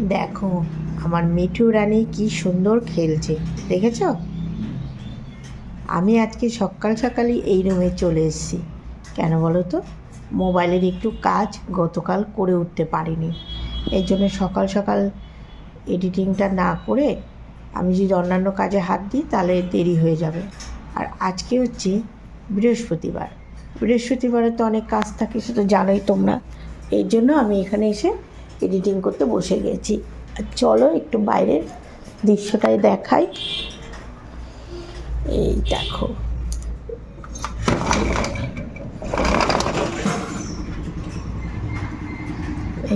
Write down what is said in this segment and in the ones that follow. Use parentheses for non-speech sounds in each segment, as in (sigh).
দেখো, আমার মিঠু রানী কি সুন্দর খেলছে, দেখেছ? আমি আজকে সকাল সকালই এই রুমে চলে এসেছি। কেন বলো তো? মোবাইলের একটু কাজ গতকাল করে উঠতে পারিনি। এই জন্য সকাল সকাল এডিটিংটা না করে আমি যদি অন্যান্য কাজে হাত দিই, তাহলে দেরি হয়ে যাবে। আর আজকে হচ্ছে বৃহস্পতিবার। বৃহস্পতিবারে তো অনেক কাজ থাকে, সে তো জানোই তোমরা। এর জন্য আমি এখানে এসে এডিটিং করতে বসে গেছি। আর চলো একটু বাইরের দৃশ্যটাই দেখাই। এই দেখো।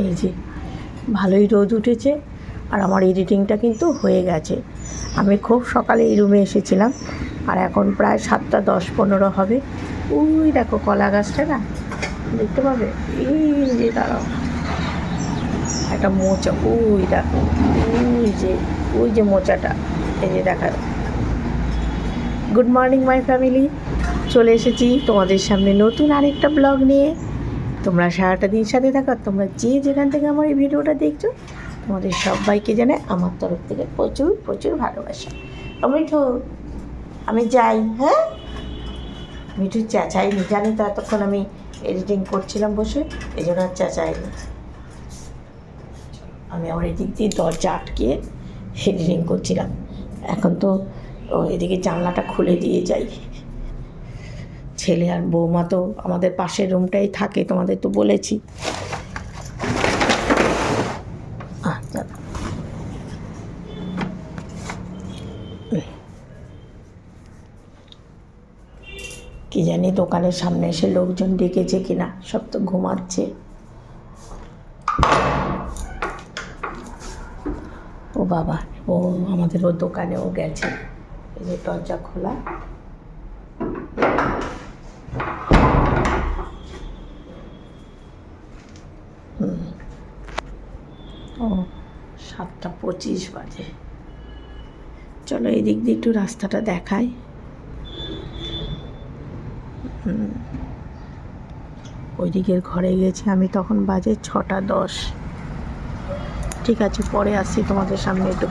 এই যে, ভালোই রোদ উঠেছে আর আমার এডিটিংটা কিন্তু হয়ে গেছে। আমি খুব সকালে এই রুমে এসেছিলাম আর এখন প্রায় সাতটা দশ পনেরো হবে। ওই দেখো কলা গাছটা না, দেখতে পাবে? এই যে দাঁড়াও। একটা মোচা, ওই দেখো, ওই যে ওই যে মোচাটা, এই যে দেখা গুড মর্নিং মাই ফ্যামিলি চলে এসেছি তোমাদের সামনে নতুন আরেকটা ব্লগ নিয়ে। তোমরা সারাটা দিন সাথে থাকো তোমরা যে যেখান থেকে আমার এই ভিডিওটা দেখছ, তোমাদের সবাইকে জানে আমার তরফ থেকে প্রচুর প্রচুর ভালোবাসা। মিঠু, আমি যাই হ্যাঁ? মিঠু চেঁচাইনি জানি তো, এতক্ষণ আমি এডিটিং করছিলাম বসে এই জন্য আর চেঁচাইনি আমি আমার এদিক দিয়ে দরজা আটকে এডিটিং করছিলাম। এখন তো এদিকে জানলাটা খুলে দিয়ে যাই। ছেলে আর বৌমা তো আমাদের পাশের রুমটাই থাকে, তোমাদের তো বলেছি। কি জানি দোকানের সামনে এসে লোকজন ডেকেছে কিনা, সব তো ঘুমাচ্ছে। বাবা, ও আমাদের ও দোকানেও গেছে। এই যে দরজা খোলা। ও সাতটা পঁচিশ বাজে। চলো এই দিক দিয়ে একটু রাস্তাটা দেখাই। ওই দিকের ঘরে গেছি আমি তখন বাজে ছটা দশ। ঠিক আছে, পরে আসছি তোমাদের সামনে একটু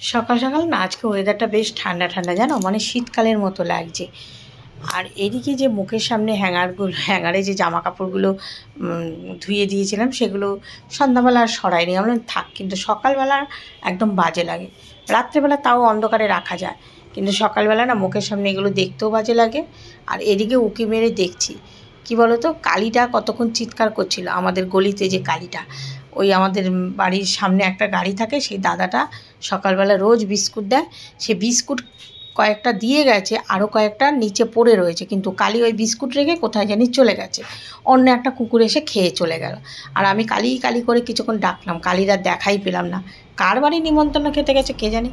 সকাল সকাল না, আজকে ওয়েদারটা বেশ ঠান্ডা ঠান্ডা, জানো? মানে শীতকালের মতো লাগছে। আর এদিকে যে মুখের সামনে হ্যাঙ্গারগুলো হ্যাঙ্গারে যে জামা কাপড়গুলো ধুয়ে দিয়েছিলাম, সেগুলো সন্ধ্যাবেলা আর সরাইনি। আমরা থাক, কিন্তু সকালবেলা একদম বাজে লাগে। রাত্রেবেলা তাও অন্ধকারে রাখা যায়, কিন্তু সকালবেলা না মুখের সামনে এগুলো দেখতেও বাজে লাগে। আর এদিকে উকি মেরে দেখছি, কি বলো তো কালিটা কতক্ষণ চিৎকার করছিল, আমাদের গলিতে যে কালিটা। ওই আমাদের বাড়ির সামনে একটা গাড়ি থাকে, সেই দাদাটা সকালবেলা রোজ বিস্কুট দেয়। সে বিস্কুট কয়েকটা দিয়ে গেছে আরও কয়েকটা নিচে পড়ে রয়েছে, কিন্তু কালি ওই বিস্কুট রেখে কোথায় জানি চলে গেছে। অন্য একটা কুকুর এসে খেয়ে চলে গেল। আর আমি কালি কালি করে কিছুক্ষণ ডাকলাম, কালির দেখাই পেলাম না। কার বাড়ি নিমন্ত্রণ খেতে গেছে কে জানে?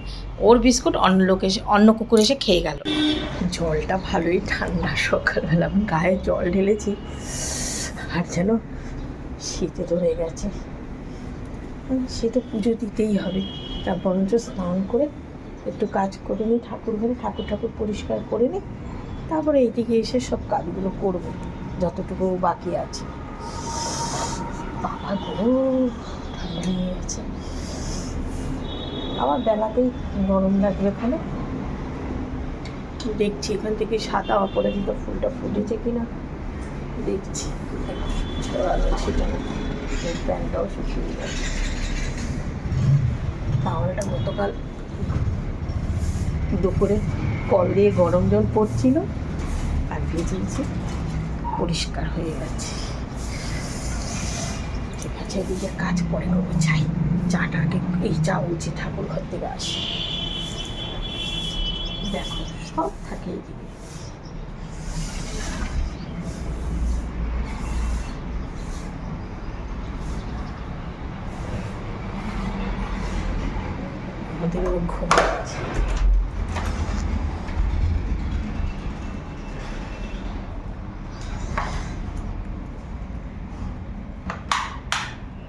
ওর বিস্কুট অন্য লোক এসে, অন্য কুকুর এসে খেয়ে গেল। জলটা ভালোই ঠান্ডা সকালবেলা গায়ে জল ঢেলেছি। আর যেন শীতে ধরে গেছে। সে তো পুজো দিতেই হবে। তা বরঞ্চ স্নান করে একটু কাজ করে নিই, ঠাকুর ঘরে ঠাকুর ঠাকুর পরিষ্কার করে নিই। তারপরে এইদিকে এসে সব কাজগুলো করব, যতটুকু বাকি আছে। বাবা গো, ঠান্ডা গেছে। আবার বেলাতেই গরম লাগবে ওখানে। দেখছি এখান থেকে সাদা অপরাজিত ফুলটা ফুটেছে কিনা। দেখছি। ছড়ানো ছিল প্যান্টটাও শুকিয়ে গেছে। তাওয়ালটা গতকাল দুপুরে কল দিয়ে গরম জল পড়ছিল আর ভিজিয়েছি, পরিষ্কার হয়ে গেছে। ঠিক আছে, এদিকে কাজ পরে করব চাই চাটা আগে এই চা উচিত ঠাকুর ঘর থেকে আসি। দেখো, সব থাকে এদিকে। আমাদের ঘুমাচ্ছে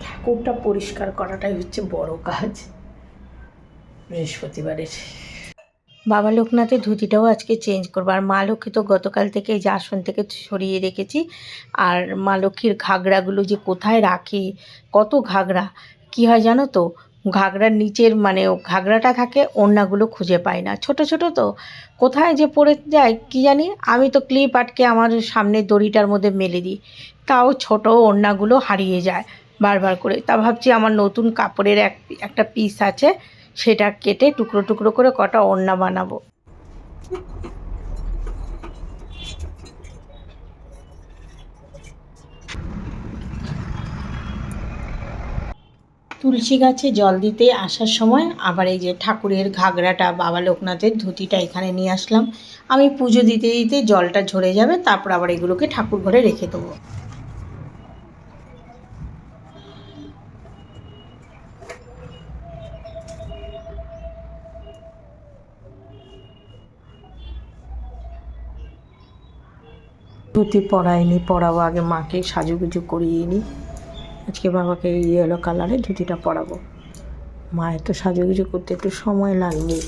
ঠাকুরটা পরিষ্কার করাটাই হচ্ছে বড় কাজ। বৃহস্পতিবারের। বাবা লোকনাথের ধুতিটাও আজকে চেঞ্জ করব। আর মা লক্ষ্মী তো গতকাল থেকে এই যে আসন থেকে সরিয়ে রেখেছি। আর মা লক্ষ্মীর ঘাগরাগুলো যে কোথায় রাখি, কত ঘাগরা কি হয় জানো তো? ঘাগরার নিচের মানে ঘাগরাটা থাকে, ওড়নাগুলো খুঁজে পাই না। ছোট ছোট তো। কোথায় যে পড়ে যায়, কি জানি? আমি তো ক্লিপ আটকে আমার সামনের দড়িটার মধ্যে মেলে দিই। তাও ছোট ওড়নাগুলো হারিয়ে যায় বারবার করে। তা ভাবছি আমার নতুন কাপড়ের এক, একটা পিস আছে, সেটা কেটে টুকরো টুকরো করে কটা ওড়না বানাবো। তুলসী গাছে জল দিতে আসার সময় আবার এই যে ঠাকুরের ঘাগরাটা, বাবা লোকনাথের ধুতিটা এখানে নিয়ে আসলাম। আমি পুজো দিতে দিতে জলটা ঝরে যাবে, তারপর আবার এগুলোকে ঠাকুর ঘরে রেখে দেবো। ধুতি পরাইনি, পরাবো আগে মাকে, সাজুগুজু করিয়ে নিই আজকে বাবাকে এই ইয়েলো কালারে ধুতিটা পরাবো। মায়ের তো সাজুগুজু করতে একটু সময় লাগবে।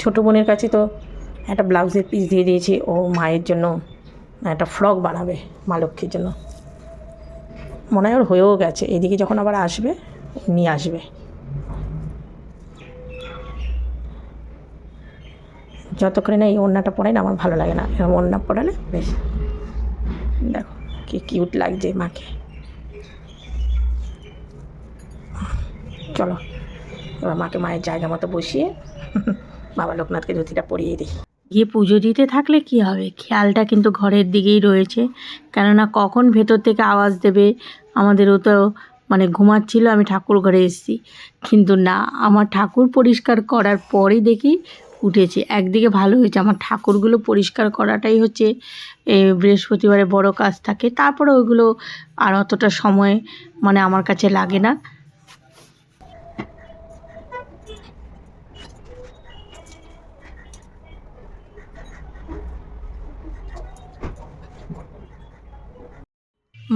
ছোটো বোনের কাছে তো একটা ব্লাউজের পিস দিয়ে দিয়েছি, ও মায়ের জন্য একটা ফ্রক বানাবে, মা লক্ষ্মীর জন্য। মনে হয় ওর হয়েও গেছে। এদিকে যখন আবার আসবে, নিয়ে আসবে। যতক্ষণে না এই ওড়নাটা পরাই না, আমার ভালো লাগে না। এরকম ওড়না পরালে বেশ। দেখো, কি কিউট লাগছে মাকে। চলো, এবার মাকে মায়ের জায়গা মতো বসিয়ে, বাবা লোকনাথকে ধুতিটা পরিয়ে দিই। গিয়ে পুজো দিতে থাকলে কি হবে? খেয়ালটা কিন্তু ঘরের দিকেই রয়েছে। কেননা কখন ভেতর থেকে আওয়াজ দেবে? আমাদেরও তো মানে ঘুমাচ্ছিল, আমি ঠাকুর ঘরে এসেছি। কিন্তু না, আমার ঠাকুর পরিষ্কার করার পরে দেখি উঠেছে। একদিকে ভালো হয়েছে, আমার ঠাকুরগুলো পরিষ্কার করাটাই হচ্ছে বৃহস্পতিবারে বড় কাজ থাকে। তারপরে ওইগুলো আর অতটা সময় মানে আমার কাছে লাগে না।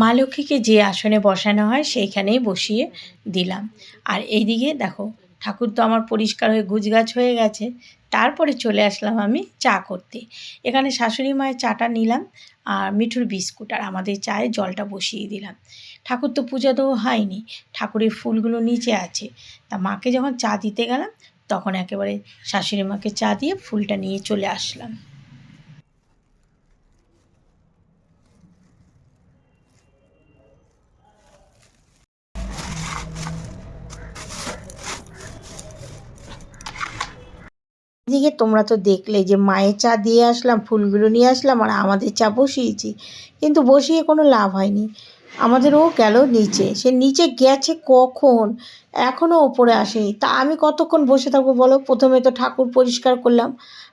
মা লক্ষ্মীকে যে আসনে বসানো হয় সেইখানেই বসিয়ে দিলাম। আর এইদিকে দেখো, ঠাকুর তো আমার পরিষ্কার হয়ে গুছগাছ হয়ে গেছে। তারপরে চলে আসলাম আমি চা করতে। এখানে শাশুড়ি মায়ের চাটা নিলাম আর মিঠুর বিস্কুট আর আমাদের চায়ে জলটা বসিয়ে দিলাম। ঠাকুর তো পূজা দেওয়া হয়নি, ঠাকুরের ফুলগুলো নিচে আছে। তা মাকে যখন চা দিতে গেলাম, তখন একেবারে শাশুড়ি মাকে চা দিয়ে ফুলটা নিয়ে চলে আসলাম। এদিকে তোমরা তো দেখলে যে মায়ের চা দিয়ে আসলাম, ফুলগুলো নিয়ে আসলাম আর আমাদের চা বসিয়েছি। কিন্তু বসিয়ে কোনো লাভ হয়নি। আমাদের ও গেল নিচে। সে নিচে গেছে কখন? এখনও ওপরে আসেনি। তা আমি কতক্ষণ বসে থাকব বলো? প্রথমে তো ঠাকুর পরিষ্কার করলাম।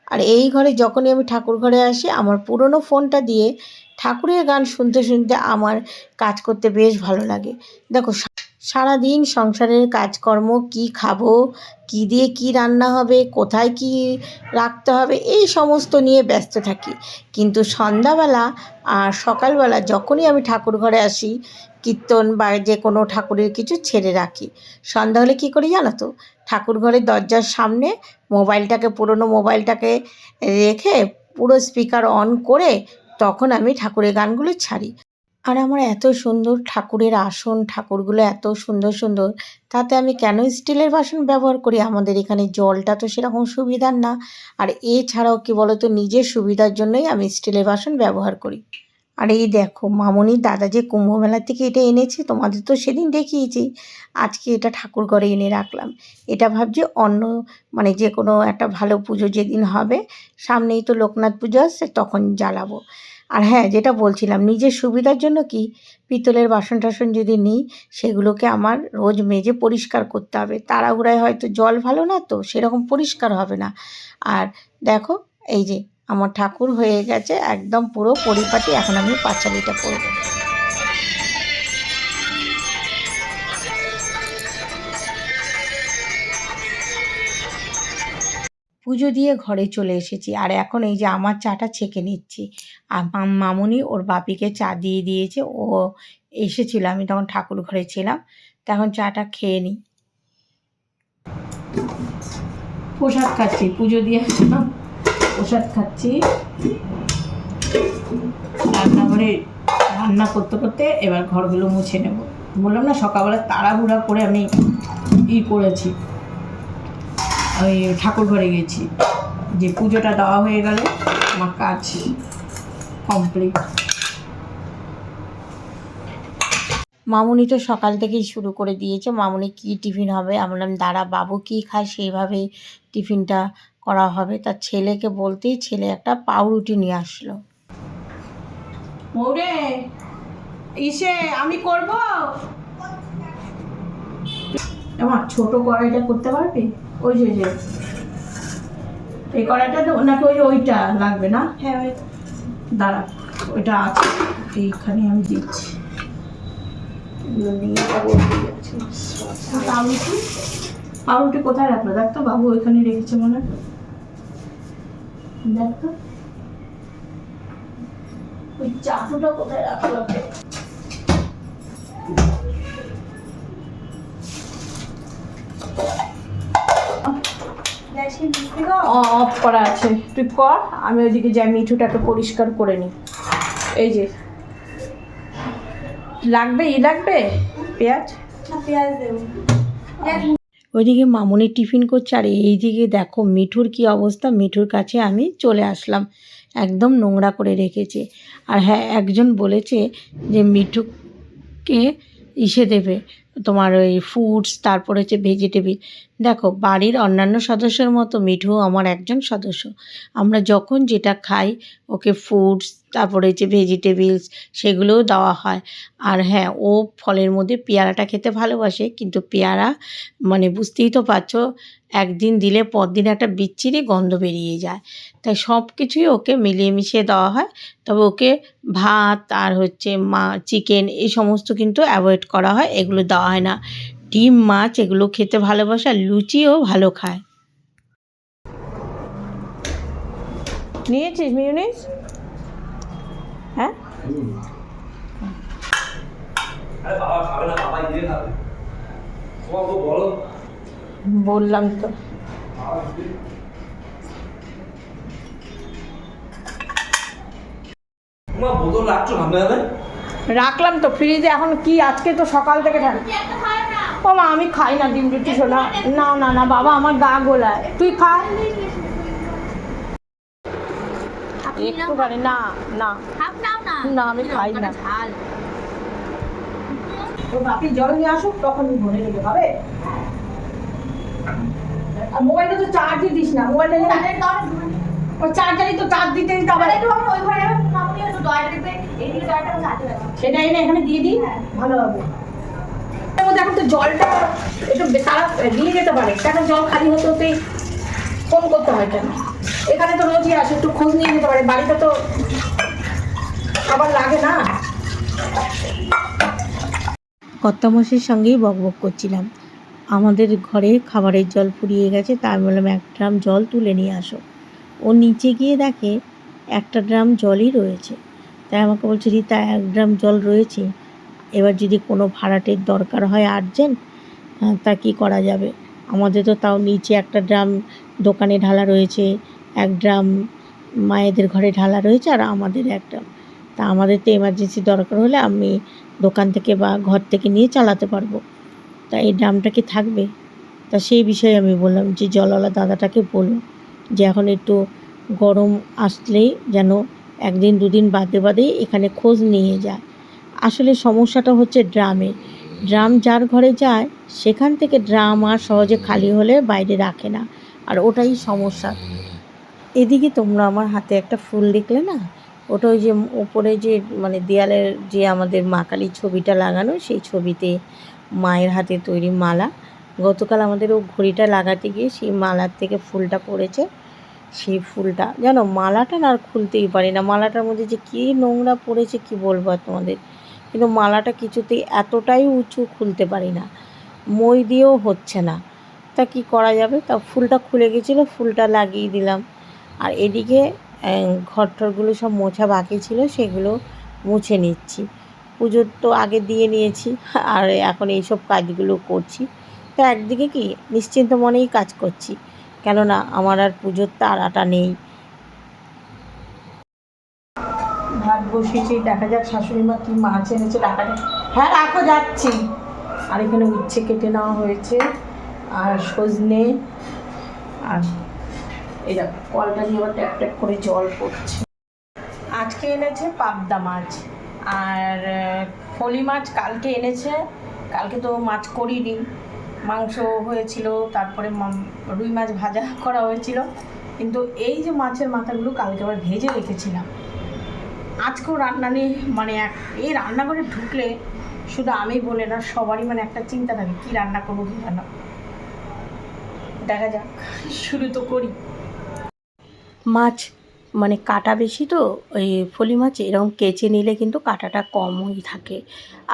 আর এই ঘরে যখনই আমি ঠাকুর ঘরে আসি, আমার পুরনো ফোনটা দিয়ে ঠাকুরের গান শুনতে শুনতে আমার কাজ করতে বেশ ভালো লাগে। দেখো সারাদিন সংসারের কাজকর্ম, কি খাব, কী দিয়ে কী রান্না হবে, কোথায় কী রাখতে হবে, এই সমস্ত নিয়ে ব্যস্ত থাকি। কিন্তু সন্ধ্যাবেলা আর সকালবেলা যখনই আমি ঠাকুর ঘরে আসি, কীর্তন বা যে কোনো ঠাকুরের কিছু ছেড়ে রাখি। সন্ধ্যা হলে কী করি জানো তো? ঠাকুর ঘরের দরজার সামনে মোবাইলটাকে, পুরনো মোবাইলটাকে রেখে পুরো স্পিকার অন করে তখন আমি ঠাকুরের গানগুলো ছাড়ি। আর আমার এত সুন্দর ঠাকুরের আসন, ঠাকুরগুলো এত সুন্দর সুন্দর, তাতে আমি কেন স্টিলের বাসন ব্যবহার করি? আমাদের এখানে জলটা তো সেরকম সুবিধার না। আর এছাড়াও কি বলতো, নিজের সুবিধার জন্যই আমি স্টিলের বাসন ব্যবহার করি। আর এই দেখো মামনির দাদা যে কুম্ভমেলা থেকে এটা এনেছে, তোমাদের তো সেদিন দেখিয়েছি। আজকে এটা ঠাকুর ঘরে এনে রাখলাম। এটা ভাবছি অন্য মানে যে কোনো একটা ভালো পুজো যেদিন হবে, সামনেই তো লোকনাথ পুজো আসছে, তখন জ্বালাবো। আর হ্যাঁ যেটা বলছিলাম, নিজের সুবিধার জন্য কি পিতলের বাসন টাসন যদি নিই, সেগুলোকে আমার রোজ মেজে পরিষ্কার করতে হবে। তাড়াহুড়ায় হয়তো জল ভালো না তো, সেরকম পরিষ্কার হবে না। আর দেখো, এই যে আমার ঠাকুর হয়ে গেছে, একদম পুরো পরিপাটি, এখন আমি পাঁচালিটা করব। পুজো দিয়ে ঘরে চলে এসেছি, আর এখন এই যে আমার চাটা ছেঁকে নিচ্ছি। মামুনি ওর বাপিকে চা দিয়ে দিয়েছে। ও এসেছিল, আমি তখন ঠাকুর ঘরে ছিলাম তখন চাটা খেয়ে নিই। প্রসাদ খাচ্ছি, পুজো দিয়ে আসলাম। প্রসাদ খাচ্ছি। রান্নাঘরে রান্না করতে করতে এবার ঘরগুলো মুছে নেব। বললাম না, সকালবেলা তাড়াহুড়া করে আমি ই করেছি। ওই ঠাকুর ঘরে গেছি। যে পুজোটা দেওয়া হয়ে গেলে, আমার কাজ। কমপ্লিট মামুনি তো সকাল থেকেই শুরু করে দিয়েছে। মামুনি কি টিফিন হবে? আমি বললাম দাঁড়া বাবু কি খায়? সেইভাবেই টিফিনটা করা হবে। তার ছেলেকে বলতেই ছেলে একটা পাউরুটি নিয়ে আসলো। মৌরে ইসে আমি করব? আমার ছোট কড়াইটা করতে পারবি? ওই যে ওই যে। এই কড়াইটা নাকি ওই ওইটা লাগবে না? হ্যাঁ ওই দাঁড়া, ওইটা আছে, এইখানে আমি দিচ্ছি। পাউরুটি? পাউরুটি কোথায় রাখল? দেখ তো বাবু, ওইখানে রেখেছে মনে হয়। দেখ তো। ওই চাটুটা কোথায় রাখল? অফ করা আছে। তুই কর আমি ওইদিকে যাই মিঠুটাকে পরিষ্কার করে নিই এই যে। লাগবে ই লাগবে? পেঁয়াজ? পেঁয়াজ দেবো। ওইদিকে মামুনি টিফিন করছে আর এইদিকে দেখো মিঠুর কি অবস্থা। মিঠুর কাছে আমি চলে আসলাম। একদম নোংরা করে রেখেছে। আর হ্যাঁ একজন বলেছে যে মিঠুকে ইসে দেবে তোমার ওই ফ্রুটস তারপরে হচ্ছে ভেজিটেবিল দেখো, বাড়ির অন্যান্য সদস্যের মতো মিঠু আমার একজন সদস্য। আমরা যখন যেটা খাই, ওকে ফ্রুটস তারপরে হচ্ছে ভেজিটেবিলস সেগুলোও দেওয়া হয়। আর হ্যাঁ ও ফলের মধ্যে পেয়ারাটা খেতে ভালোবাসে, কিন্তু পেয়ারা মানে বুঝতেই তো পারছ, একদিন দিলে পরদিন একটা বিচ্ছিরি গন্ধ বেরিয়ে যায়। তাই সব কিছুই ওকে মিলিয়ে মিশিয়ে দেওয়া হয়। তবে ওকে ভাত আর হচ্ছে মা চিকেন এই সমস্ত কিন্তু অ্যাভয়েড করা হয়, এগুলো দেওয়া হয় না। ডিম মাছ এগুলো খেতে ভালোবাসে আর লুচিও ভালো খায়। নিয়েছিস মিউনিস হ্যাঁ? বললাম তো। রাখলাম তো ফ্রিজে এখন কি? আজকে তো সকাল থেকে থাকে ও মা আমি খাই না ডিম রুটি সোনা। না না না বাবা আমার গা গোলায়। তুই খা। একটুখানি না না। না। না, আমি খাই না। তো বাপি জল নিয়ে আসুক তখন ভরে নেবে হবে আর মোবাইলটা তো চার্জই দিস না মোবাইলটা তাদের চার্জারই তো চার্জ দিতে দিতে আবার একটু ওই ঘরে মামুনি একটু দয়াটা সেটা এনে এখানে দিয়ে দিই। ভালো হবে। মধ্যে এখন তো জলটা একটু তারা দিয়ে যেতে পারে। কেন জল খালি হতে হতেই ফোন করতে হয় কেন? এখানে তো রোজই আসে, একটু খোঁজ নিয়ে যেতে পারে। বাড়িতে তো আবার লাগে না। কর্তামশির সঙ্গেই বকবক করছিলাম। আমাদের ঘরে খাবারের জল ফুরিয়ে গেছে, তাই বললাম, এক ড্রাম জল তুলে নিয়ে আসো। ও নিচে গিয়ে দেখে একটা ড্রাম জলই রয়েছে। তাই আমাকে বলছে, রীতা, এক ড্রাম জল রয়েছে। এবার যদি কোনো ভাড়াটের দরকার হয় আর্জেন্ট তা কি করা যাবে? আমাদের তো তাও নিচে একটা ড্রাম দোকানে ঢালা রয়েছে, এক ড্রাম মায়েদের ঘরে ঢালা রয়েছে আর আমাদের এক ড্রাম। তা আমাদের তো এমার্জেন্সি দরকার হলে আমি দোকান থেকে বা ঘর থেকে নিয়ে চালাতে পারব। তা এই ড্রামটা কি থাকবে? তা সেই বিষয়ে আমি বললাম যে জলওয়ালা দাদাটাকে বলো যে এখন একটু গরম আসলেই যেন একদিন দুদিন বাদে বাদেই এখানে খোঁজ নিয়ে যায়। আসলে সমস্যাটা হচ্ছে ড্রামে। ড্রাম যার ঘরে যায়, সেখান থেকে ড্রাম আর সহজে খালি হলে বাইরে রাখে না, আর ওটাই সমস্যা। এদিকে তোমরা আমার হাতে একটা ফুল দেখলে না? ওটা ওই যে উপরে যে মানে দেয়ালের যে আমাদের মা কালীর ছবিটা লাগানো, সেই ছবিতে মায়ের হাতে তৈরি মালা। গতকাল আমাদের ও ঘড়িটা লাগাতে গিয়ে সেই মালার থেকে ফুলটা পড়েছে। সেই ফুলটা, জানো, মালাটা না আর খুলতেই পারি না। মালাটার মধ্যে যে কী নোংরা পড়েছে কি বলব তোমাদের? কিন্তু মালাটা কিছুতেই এতটাই উঁচু খুলতে পারি না। মই দিয়েও হচ্ছে না। তা কি করা যাবে? তা ফুলটা খুলে গেছিল, ফুলটা লাগিয়ে দিলাম। আর এদিকে ঘর টরগুলো সব মোছা বাকি ছিল, সেগুলো মুছে নিচ্ছি। পুজোর তো আগে দিয়ে নিয়েছি, আর এখন এইসব কাজগুলো করছি। তা একদিকে কি, নিশ্চিন্ত মনেই কাজ করছি। কেননা আমার আর পুজোর তাড়াটা নেই ভাত বসিয়েছি দেখা যাক শাশুড়ি মা কি মাছ এনেছে, টাকাটা হ্যাঁ রাখো, যাচ্ছি। আর এখানে উচ্ছে কেটে নেওয়া হয়েছে, আর সজনে, আর এই দেখো, কলটা দিয়ে আবার ট্যাপ ট্যাপ করে জল পড়ছে। আজকে এনেছে পাবদা মাছ, আর ফলি মাছ কালকে এনেছে, কালকে তো মাছ করিনি। মাংস হয়েছিল, তারপরে রুই মাছ ভাজা করা হয়েছিল, কিন্তু এই যে মাছের মাথাগুলো কালকে আবার ভেজে রেখেছিলাম। আজকেও রান্না নিয়ে মানে এক এই রান্নাঘরে ঢুকলে শুধু আমি বলে না, সবারই মানে একটা চিন্তা থাকে, কী রান্না করব, কী রান্না। দেখা যাক, শুরু তো করি। মাছ মানে কাটা বেশি তো, ওই ফলি মাছ এরকম কেচে নিলে কিন্তু কাটাটা কমই থাকে।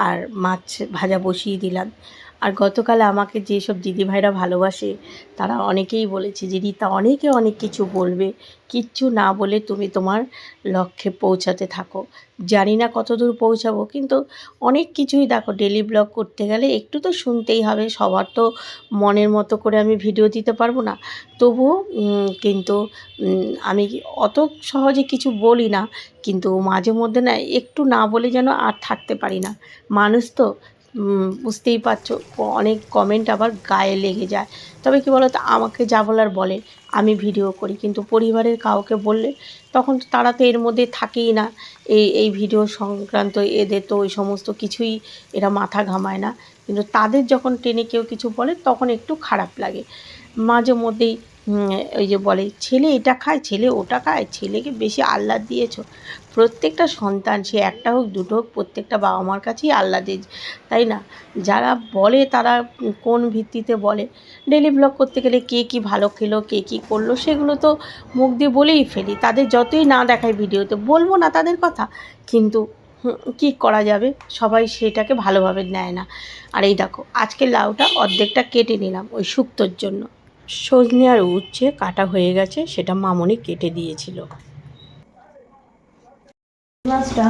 আর মাছ ভাজা বসিয়ে দিলাম। আর গতকাল আমাকে যেসব দিদিভাইরা ভালোবাসে, তারা অনেকেই বলেছে যে, রীতা, অনেকে অনেক কিছু বলবে। কিচ্ছু না বলে তুমি তোমার লক্ষ্যে পৌঁছাতে থাকো। জানি না কত দূর পৌঁছাবো, কিন্তু অনেক কিছুই দেখো ডেলি ব্লগ করতে গেলে একটু তো শুনতেই হবে। সবার তো মনের মতো করে আমি ভিডিও দিতে পারব না। তবুও কিন্তু আমি অত সহজে কিছু বলি না, কিন্তু মাঝে মধ্যে না, একটু না বলে যেন আর থাকতে পারি না। মানুষ তো বুঝতেই পারছ অনেক কমেন্ট আবার গায়ে লেগে যায়। তবে কি বলো তো আমাকে যা বলার বলে, আমি ভিডিও করি। কিন্তু পরিবারের কাউকে বললে, তখন তো তারা তো এর মধ্যে থাকেই না। এই এই ভিডিও সংক্রান্ত এদের তো ওই সমস্ত কিছুই এরা মাথা ঘামায় না। কিন্তু তাদের যখন টেনে কেউ কিছু বলে, তখন একটু খারাপ লাগে। মাঝে মধ্যেই ওই যে বলে, ছেলে এটা খায়, ছেলে ওটা খায়, ছেলেকে বেশি আহ্লাদ দিয়েছ? প্রত্যেকটা সন্তান, সে একটা হোক, দুটো হোক, প্রত্যেকটা বাবা মার কাছেই আহ্লাদে তাই না? যারা বলে তারা কোন ভিত্তিতে বলে? ডেলি ব্লগ করতে গেলে কে কী ভালো খেলো, কে কী করল, সেগুলো তো মুখ দিয়ে বলেই ফেলি। তাদের যতই না দেখায় ভিডিওতে, বলব না তাদের কথা, কিন্তু কী করা যাবে? সবাই সেটাকে ভালোভাবে নেয় না। আর এই দেখো, আজকে লাউটা অর্ধেকটা কেটে নিলাম ওই শুক্তোর জন্য। সজনে আর উচ্ছে কাটা হয়ে গেছে, সেটা মামনি কেটে দিয়েছিল। মাছটা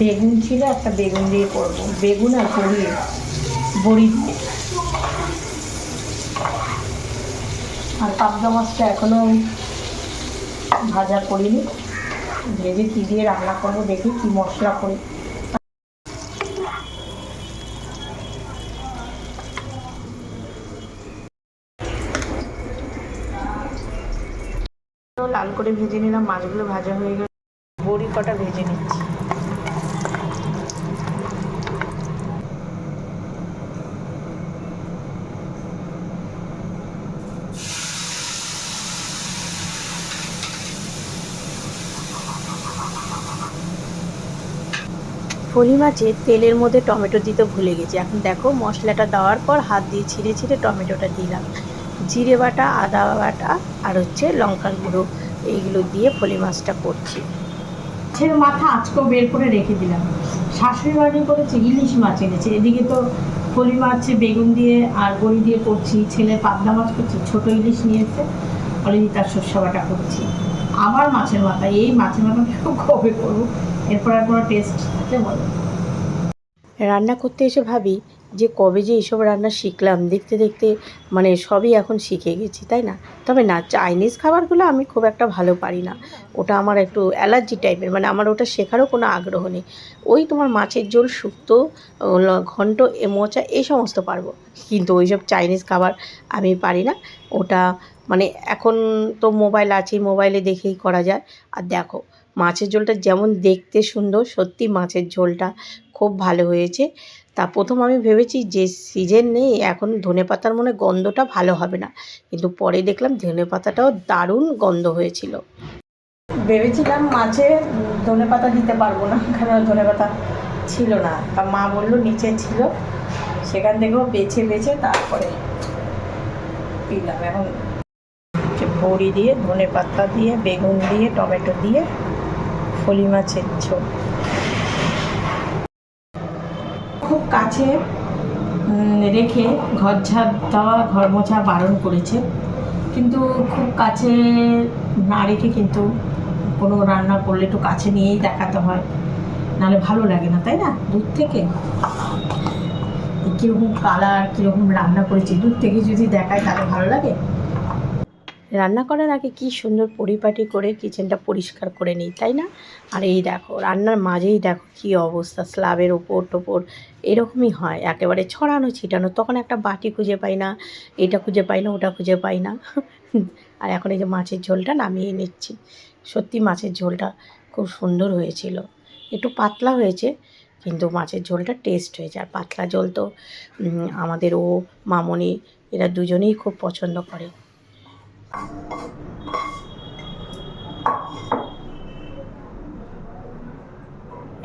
বেগুন ছিল, একটা বেগুন দিয়ে করব। বেগুন আর বড়ি বড়ি দিয়ে। আর পাবদা মাছটা এখনও ভাজা করিনি। ভেজে কী দিয়ে রান্না করব দেখি, কী মশলা করি। লাল করে ভেজে নিলাম, মাছগুলো ভাজা হয়ে গেল। কটা ভেজে নিচ্ছি। ফলি মাছে তেলের মধ্যে টমেটো দিতে ভুলে গেছি। এখন দেখো মশলাটা দেওয়ার পর হাত দিয়ে ছিঁড়ে ছিঁড়ে টমেটোটা দিলাম। জিরে বাটা, আদা বাটা আর হচ্ছে লঙ্কার গুঁড়ো, এইগুলো দিয়ে ফলি মাছটা করছি। মাছের মাথা আজকেও বের করে রেখে দিলাম। শাশুড়ি বাড়ি করেছে, ইলিশ মাছ এনেছে। এদিকে তো ফলি মাছ, বেগুন দিয়ে আর বড়ি দিয়ে করছি। ছেলে পাবদা মাছ করছি, ছোটো ইলিশ নিয়ে এসে অলরেডি তার সর্ষে করছি। আবার মাছের মাথা, এই মাছের মাথা কবে করব? এরপর আর কোনো টেস্ট আছে বলো? রান্না করতে এসে ভাবি যে কবে যে এইসব রান্না শিখলাম, দেখতে দেখতে মানে সবই এখন শিখে গেছি, তাই না? তবে না, চাইনিজ খাবারগুলো আমি খুব একটা ভালো পারি না। ওটা আমার একটু অ্যালার্জি টাইপের মানে আমার ওটা শেখারও কোনো আগ্রহ নেই। ওই তোমার মাছের ঝোল, শুক্তো ঘন্ট, এ মোচা, এই সমস্ত পারব। কিন্তু ওইসব চাইনিজ খাবার আমি পারি না। ওটা মানে এখন তো মোবাইল আছে মোবাইলে দেখেই করা যায়। আর দেখো, মাছের ঝোলটা যেমন দেখতে সুন্দর, সত্যি মাছের ঝোলটা খুব ভালো হয়েছে। তা প্রথম আমি ভেবেছি যে সিজন নেই, এখন ধনে পাতার মনে গন্ধটা ভালো হবে না। কিন্তু পরে দেখলাম ধনে পাতাটাও দারুণ গন্ধ হয়েছিল। ভেবেছিলাম মাছে ধনে পাতা দিতে পারব না কারণ ধনে পাতা ছিল না। তা মা বলল নিচে ছিল, সেখান থেকেও বেছে বেছে তারপরে দিলাম। এখন বড়ি দিয়ে ধনে পাতা দিয়ে, বেগুন দিয়ে, টমেটো দিয়ে, ফলি মাছের ঝোল। খুব কাছে রেখে ঘর ঝাড় দেওয়া, ঘর মোছা বারণ করেছে। কিন্তু খুব কাছে না রেখে কিন্তু কোনো রান্না করলে একটু কাছে নিয়েই দেখাতে হয়। নাহলে ভালো লাগে না, তাই না? দূর থেকে। কীরকম কালার কীরকম রান্না করেছি? দূর থেকে যদি দেখায় তাহলে ভালো লাগে। রান্না করার আগে কি সুন্দর পরিপাটি করে কিচেনটা পরিষ্কার করে নিই, তাই না? আর এই দেখো, রান্নার মাঝেই দেখো কি অবস্থা স্ল্যাবের ওপর টোপর এরকমই হয়। একেবারে ছড়ানো, ছিটানো, তখন একটা বাটি খুঁজে পাই না, এটা খুঁজে পাই না, ওটা খুঁজে পাই না। (laughs) আর এখন এই যে মাছের ঝোলটা নামিয়ে নিচ্ছি। সত্যি মাছের ঝোলটা খুব সুন্দর হয়েছিল। একটু পাতলা হয়েছে, কিন্তু মাছের ঝোলটা টেস্ট হয়েছে। আর পাতলা ঝোল তো আমাদের ও মামনি, এরা দুজনেই খুব পছন্দ করে।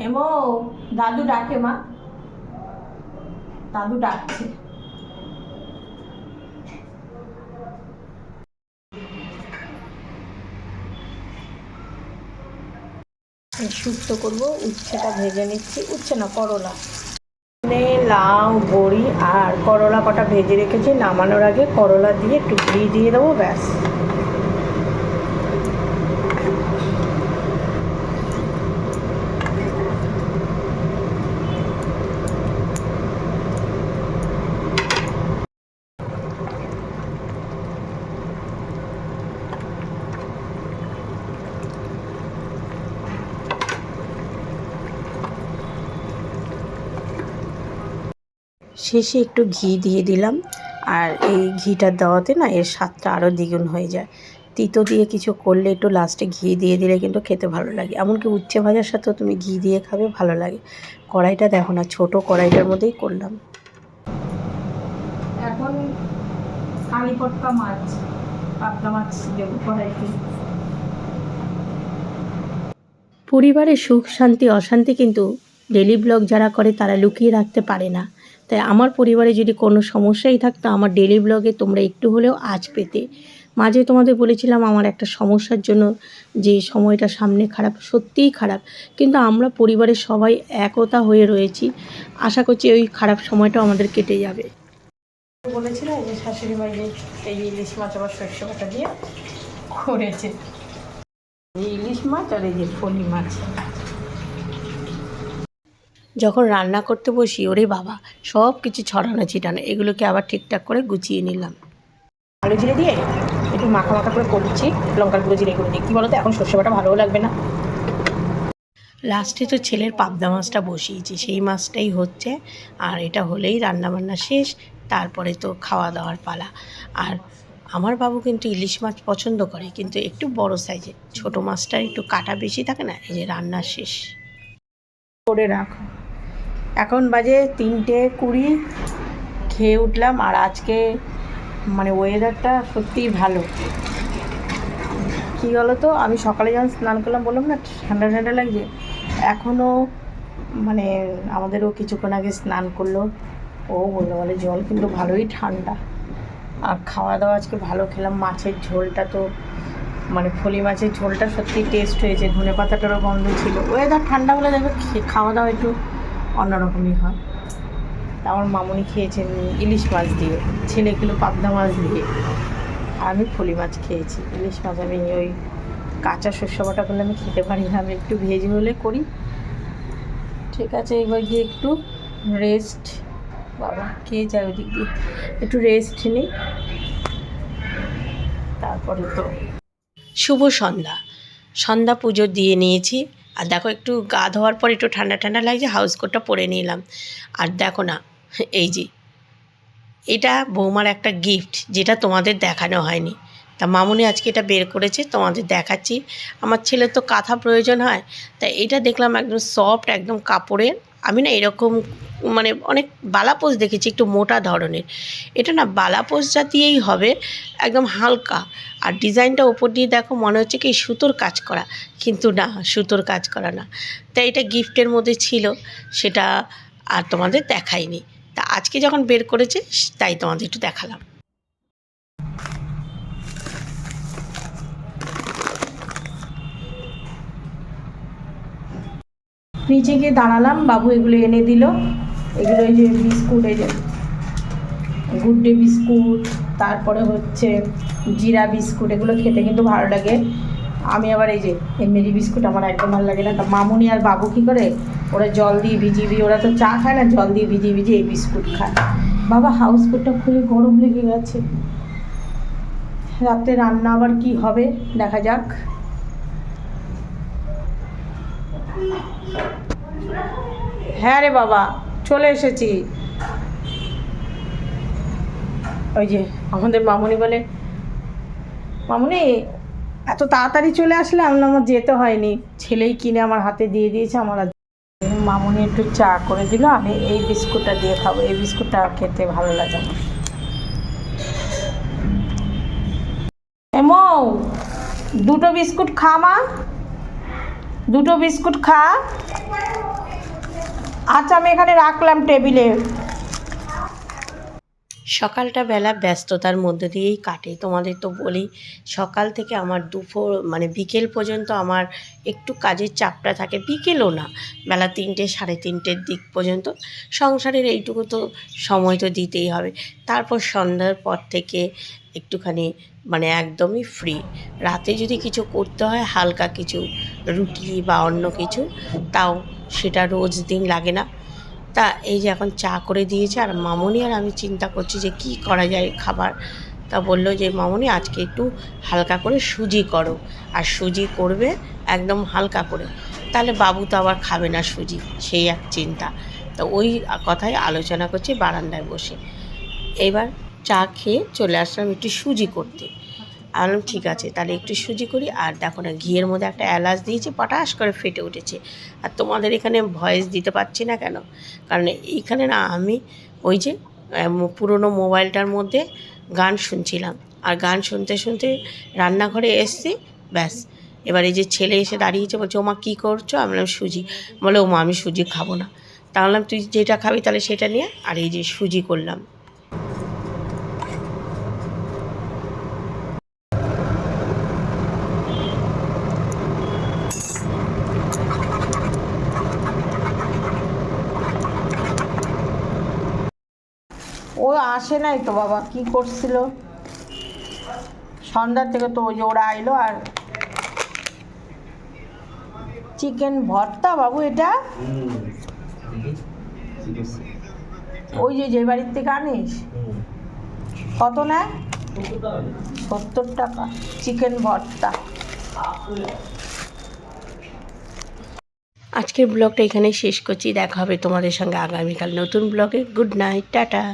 এমো, দাদু ডাকে মা। দাদু ডাকছে। শুক্তো করব, উচ্ছেটা ভেজে নিচ্ছি। উচ্ছে না, করলা। লাউ, বড়ি আর করলা কটা ভেজে রেখেছি, নামানোর আগে করলা দিয়ে একটু দিয়ে দেবো, ব্যাস। শেষে একটু ঘি দিয়ে দিলাম। আর এই ঘিটা দেওয়াতে না এর স্বাদটা আরও দ্বিগুণ হয়ে যায়। তিতো দিয়ে কিছু করলে একটু লাস্টে ঘি দিয়ে দিলে কিন্তু খেতে ভালো লাগে। এমনকি উচ্ছে ভাজার সাথেও তুমি ঘি দিয়ে খাবে ভালো লাগে। কড়াইটা দেখো না ছোট কড়াইটার মধ্যেই করলাম। এখন কালীপটকা মাছ পাতলা মাছ দেবো কড়াইতে। পরিবারের সুখ শান্তি অশান্তি কিন্তু ডেলি ব্লগ যারা করে তারা লুকিয়ে রাখতে পারে না। তাই আমার পরিবারে যদি কোনো সমস্যাই থাকতো, আমার ডেলি ব্লগে তোমরা একটু হলেও আজ পেতে। মাঝে তোমাদের বলেছিলাম আমার একটা সমস্যার জন্য যে সময়টা সামনে খারাপ, সত্যিই খারাপ। কিন্তু আমরা পরিবারের সবাই একতা হয়ে রয়েছি। আশা করছি ওই খারাপ সময়টাও আমাদের কেটে যাবে। বলেছিলাম যে শাশুড়ি মাই এই ইলিশ মাছ আবার শস্য কাটা দিয়ে করেছে। ইলিশ মাছ আর এই যে ফলি মাছ। যখন রান্না করতে বসি ওরে বাবা সব কিছু ছড়ানো ছিটানো এগুলোকে আবার ঠিকঠাক করে গুছিয়ে নিলাম। আলু জিরে দিয়ে একটু মাখা মাখা করে করছি লঙ্কার গুঁড়ো জিরে করে দিই কী বলো তো এখন সর্ষে বাটা ভালোও লাগবে না। লাস্টে তো ছেলের পাবদা মাছটা বসিয়েছি সেই মাছটাই হচ্ছে আর এটা হলেই রান্নাবান্না শেষ তারপরে তো খাওয়া দাওয়ার পালা। আর আমার বাবু কিন্তু ইলিশ মাছ পছন্দ করে কিন্তু একটু বড় সাইজের। ছোট মাছটা একটু কাটা বেশি থাকে না এই যে রান্না শেষ। করে রাখো। এখন বাজে তিনটে কুড়ি, খেয়ে উঠলাম আর আজকে মানে ওয়েদারটা সত্যিই ভালো। কী বলো তো আমি সকালে যখন স্নান করলাম, বললাম না ঠান্ডা ঠান্ডা লাগছে। এখনও মানে আমাদেরও কিছুক্ষণ আগে স্নান করল। ও বলল বলে জল কিন্তু ভালোই ঠান্ডা। আর খাওয়া দাওয়া আজকে ভালো খেলাম। মাছের ঝোলটা তো মানে ফলি মাছের ঝোলটা সত্যি টেস্ট হয়েছে। ধনে পাতাটারও গন্ধ ছিল। ওয়েদার ঠান্ডা হলে দেখবে খে- খাওয়া দাওয়া একটু অন্যরকমই হয়। তা আমার মামুনি খেয়েছেন ইলিশ মাছ দিয়ে, ছেলে কিলো পাবদা মাছ দিয়ে। আর আমি ফলি মাছ খেয়েছি। ইলিশ মাছ আমি ওই কাঁচা শস্য বাটা করলে আমি খেতে পারি না, আমি একটু ভেজে হলে করি। ঠিক আছে, এবার গিয়ে একটু রেস্ট বাবা, কে যায় ওদিক দিয়ে? একটু রেস্ট নিই তারপরে তো। শুভ সন্ধ্যা। সন্ধ্যা পুজো দিয়ে নিয়েছি। আর দেখো একটু গা ধোয়ার পর একটু ঠান্ডা ঠান্ডা লাগছে হাউস কোটটা পরে নিলাম। আর দেখো না, এই যে, এটা বৌমার একটা গিফট যেটা তোমাদের দেখানো হয়নি। তা মামুনি আজকে এটা বের করেছে, তোমাদের দেখাচ্ছি। আমার ছেলের তো কাঁথা প্রয়োজন হয়, তা এটা দেখলাম একদম সফট একদম কাপড়ের। আমি না এরকম মানে অনেক বালাপোষ দেখেছি একটু মোটা ধরনের। এটা না বালাপোষ জাতীয়ই হবে, একদম হালকা। আর ডিজাইনটা ওপর দিয়ে দেখো মনে হচ্ছে কি সুতোর কাজ করা, কিন্তু না, সুতোর কাজ করা না। তাই এটা গিফটের মধ্যে ছিল, সেটা আর তোমাদের দেখাইনি। তা আজকে যখন বের করেছে, তাই তোমাদের একটু দেখালাম। নিচে গিয়ে দাঁড়ালাম, বাবু এগুলো এনে দিল। এগুলো যে বিস্কুট, এই যে গুড ডে বিস্কুট, তারপরে হচ্ছে জিরা বিস্কুট, এগুলো খেতে কিন্তু ভালো লাগে। আমি আবার এই যে এই মেরি বিস্কুট আমার একদম ভালো লাগে না। তা মামুনি আর বাবু কী করে? ওরা জল দিয়ে ভিজিয়ে ভিজিয়ে, ওরা তো চা খায় না, জল দিয়ে ভিজিয়ে ভিজিয়ে এই বিস্কুট খায়। বাবা হাউস কোটটা খুলে গরম লেগে গেছে। রাত্রে রান্না আবার কি হবে? দেখা যাক। হ্যাঁ রে বাবা, চলে এসেছি। ওই যে, আমাদের মামুনি বলে, মামুনি, এত তাড়াতাড়ি চলে আসলে আমি আমার যেতে হয়নি। ছেলেই কিনে আমার হাতে দিয়ে দিয়েছে, আমার মামুনি একটু চা করে দিল, আমি এই বিস্কুটটা দিয়ে খাব, এই বিস্কুটটা খেতে ভালো লাগে আমার। এমো দুটো বিস্কুট খা মা। দুটো বিস্কুট খা। আচ্ছা আমি এখানে রাখলাম টেবিলে। সকালটা বেলা ব্যস্ততার মধ্যে দিয়েই কাটে। তোমাদের তো বলি, সকাল থেকে আমার দুপুর মানে বিকেল পর্যন্ত আমার একটু কাজের চাপটা থাকে। বিকেলও না, বেলা তিনটে, সাড়ে তিনটের দিক পর্যন্ত। সংসারের এইটুকু তো সময় তো দিতেই হবে। তারপর সন্ধ্যার পর থেকে একটুখানি মানে একদমই ফ্রি রাতে যদি কিছু করতে হয়, হালকা কিছু রুটি বা অন্য কিছু, তাও সেটা রোজ দিন লাগে না। তা এই যে এখন চা করে দিয়েছে আর মামনি আর আমি চিন্তা করছি যে কি করা যায় খাবার। তা বলল যে, মামনি, আজকে একটু হালকা করে সুজি করো। আর সুজি করবে একদম হালকা করে। তাহলে বাবু তো আবার খাবে না সুজি, সেই এক চিন্তা। তো ওই কথাই আলোচনা করছি বারান্দায় বসে। এবার চা খেয়ে চলে আসলাম একটু সুজি করতে। আমি বললাম ঠিক আছে, তাহলে একটু সুজি করি, আর দেখো না, ঘিয়ের মধ্যে একটা এলাচ দিয়েছি, পটাশ করে ফেটে উঠেছে। আর তোমাদের এখানে ভয়েস দিতে পারছি না কেন? কারণ এইখানে না আমি ওই যে পুরনো মোবাইলটার মধ্যে গান শুনছিলাম। আর গান শুনতে শুনতে রান্নাঘরে এসছি, ব্যাস। এবার এই যে ছেলে এসে দাঁড়িয়েছে, বলছে, ওমা, কী করছ? আমি বললাম, সুজি। বলে, ওমা, আমি সুজি খাব না। তা বললাম, তুই যেটা খাবি, তাহলে সেটা নিয়ে, আর এই যে সুজি করলাম ও আসে নাই তো বাবা, কি করছিল? সন্ধ্যার থেকে তো ওই যে ওরা আইলো আর চিকেন ভর্তা বাবু এটা? ওই যে যে বাড়ির থেকে আনিস? কত নেয়? সত্তর টাকা, চিকেন ভর্তা। আজকের ব্লগটা এখানেই শেষ করছি, দেখা হবে তোমাদের সঙ্গে আগামীকাল নতুন ব্লগে। Good night, tata.